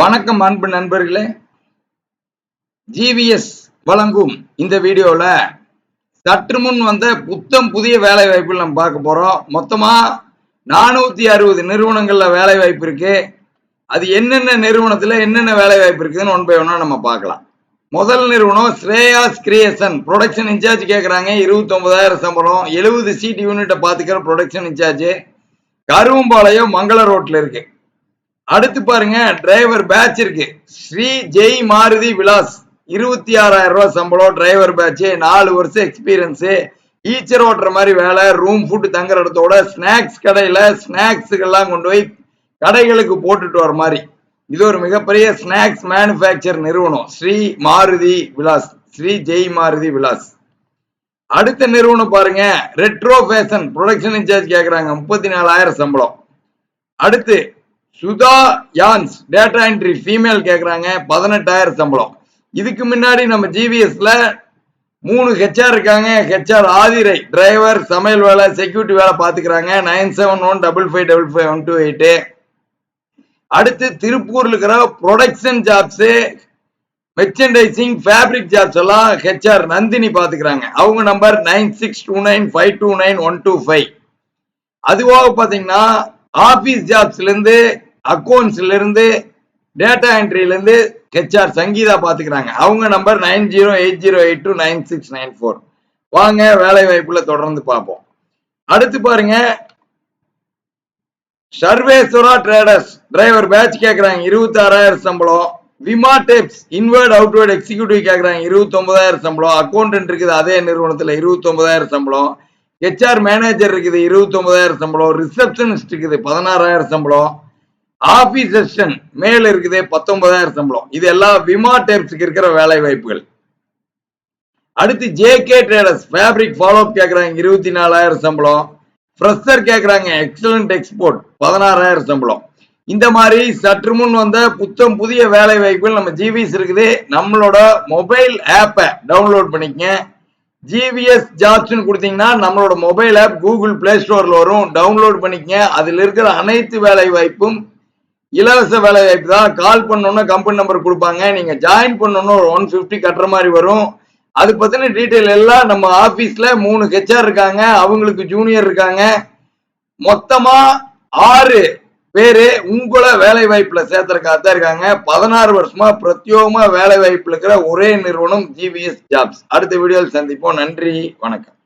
வணக்கம் அன்பு நண்பர்களே. ஜிவிஎஸ் வழங்கும் இந்த வீடியோல சற்று முன் வந்த புத்தம் புதிய வேலை வாய்ப்புகள் நம்ம பார்க்க போறோம். மொத்தமா நானூத்தி அறுபது நிறுவனங்கள்ல வேலை வாய்ப்பு இருக்கு. அது என்னென்ன நிறுவனத்துல என்னென்ன வேலை வாய்ப்பு இருக்குதுன்னு ஒன் பை ஒன்னா நம்ம பார்க்கலாம். முதல் நிறுவனம் ஸ்ரேயாஸ் கிரியேஷன் ப்ரொடக்ஷன் இன்சார்ஜ் கேட்குறாங்க இருபத்தி ஒன்பதாயிரம் சம்பளம் எழுபது சீட் யூனிட்டை பார்த்துக்கிற ப்ரொடக்ஷன் இன்சார்ஜ் கருவம்பாளையம் மங்கள ரோட்ல இருக்கு. அடுத்து பாருங்க டிரைவர் பேட்ச் இருக்கு. ஸ்ரீ ஜெய் மாருதி விலாஸ். இருபத்தி ஆறாயிரம் ரூபாய் சம்பளம் டிரைவர் பேட்ச் நாலு வருஷம் எக்ஸ்பீரியன்ஸு ஈச்சர் ஓட்டுற மாதிரி வேலை ரூம் ஃபுட் தங்குற இடத்தோட ஸ்நாக்ஸ் கடையில ஸ்நாக்ஸுக்கெல்லாம் கொண்டு போய் கடைகளுக்கு போட்டுட்டு வர மாதிரி. இது ஒரு மிகப்பெரிய ஸ்நாக்ஸ் மேனுஃபேக்சர் நிறுவனம். ஸ்ரீ மாருதி விலாஸ். ஸ்ரீ ஜெய் மாருதி விலாஸ். அடுத்த நிறுவனம் பாருங்க ரெட்ரோ ஃபேஷன் ப்ரொடக்ஷன் இன்சார்ஜ் கேட்குறாங்க முப்பத்தி நாலாயிரம் சம்பளம். அடுத்து சுதா யான்ஸ் டேட்டா என்ட்ரி ஃபீமேல் கேட்குறாங்க பதினெட்டாயிரம் சம்பளம். இதுக்கு முன்னாடி நம்ம ஜிவிஎஸ்ல மூணு ஹெச்ஆர் இருக்காங்க. ஹெச்ஆர் ஆதிரை டிரைவர் சமையல் வேலை செக்யூரிட்டி வேலை பார்த்துக்கிறாங்க nine seven one double five double five one two eight. அடுத்து திருப்பூர்ல இருக்கிற production jobs merchandising fabric jobs எல்லாம் ஹெச்ஆர் நந்தினி பார்த்துக்கிறாங்க அவங்க number nine six two nine five two nine one two five. அதுவாக பார்த்தீங்கன்னா ஆஃபீஸ் ஜாப்ஸ்லேருந்து அக்கௌண்ட்ஸ்ல இருந்து டேட்டா என்ட்ரில இருந்து ஹெச்ஆர் சங்கீதா பாத்துக்கிறாங்க. அவங்க number nine zero eight zero eight two nine six nine four வாங்க வேலை வாய்ப்புல தொடர்ந்து பார்ப்போம். அடுத்து பாருங்க சர்வேஸ்வரா ட்ரேடர்ஸ் டிரைவர் பேட்ச் கேட்குறாங்க இருபத்தி ஆறாயிரம் சம்பளம். விமா டேப்ஸ் இன்வர்ட் அவுட்வர்ட் எக்ஸிக்யூட்டிவ் கேட்கறாங்க இருபத்தி ஒன்பதாயிரம் சம்பளம். அக்கௌண்டன்ட் இருக்குது அதே நிறுவனத்தில் இருபத்தி ஒன்பதாயிரம் சம்பளம் ஹெச்ஆர் மேனேஜர் இருக்குது இருபத்தி ஒன்பதாயிரம் சம்பளம். ரிசப்ஷனிஸ்ட் இருக்குது பதினாறாயிரம் சம்பளம். ஆபீஸ் அசிஸ்டன்ட் மேல் இருக்குது பத்தொன்பதாயிரம் சம்பளம். இது எல்லாம் விமா டேப்ஸுக்கு இருக்கிற வேலை வாய்ப்புகள். அடுத்து J K traders fabric follow up இருபத்தி நாலாயிரம் சம்பளம். ஃப்ரெஷர் கேட்குறாங்க எக்ஸலண்ட் எக்ஸ்போர்ட் பதினாறாயிரம் சம்பளம். இந்த மாதிரி சற்று முன் வந்த புத்தம் புதிய வேலை வாய்ப்புகள் நம்ம ஜிவிஎஸ் இருக்குது. நம்மளோட மொபைல் ஆப்பை டவுன்லோட் பண்ணிக்கங்க. ஜிவிஎஸ் ஜாப்ஸ்னு கொடுத்தீங்கன்னா நம்மளோட மொபைல் ஆப் கூகுள் பிளே ஸ்டோரில் வரும். டவுன்லோட் பண்ணிக்கங்க. அதில் இருக்கிற அனைத்து வேலை வாய்ப்பும் இலவச வேலை வாய்ப்பு தான். கால் பண்ணோன்னா கம்பெனி நம்பர் கொடுப்பாங்க. நீங்க ஜாயின் பண்ணோன்னா ஒரு ஒன் ஃபிஃப்டி கட்டுற மாதிரி வரும். அது பத்தின டீட்டெயில் எல்லாம் நம்ம ஆபீஸ்ல மூணு ஹெச்ஆர் இருக்காங்க. அவங்களுக்கு ஜூனியர் இருக்காங்க. மொத்தமா ஆறு பேரு உங்களை வேலை வாய்ப்புல சேர்த்துறக்காக தான் இருக்காங்க. பதினாறு வருஷமா பிரத்யோகமா வேலை வாய்ப்புல இருக்கிற ஒரே நிறுவனம் ஜிவிஎஸ் ஜாப்ஸ் அடுத்த வீடியோவில் சந்திப்போம். நன்றி. வணக்கம்.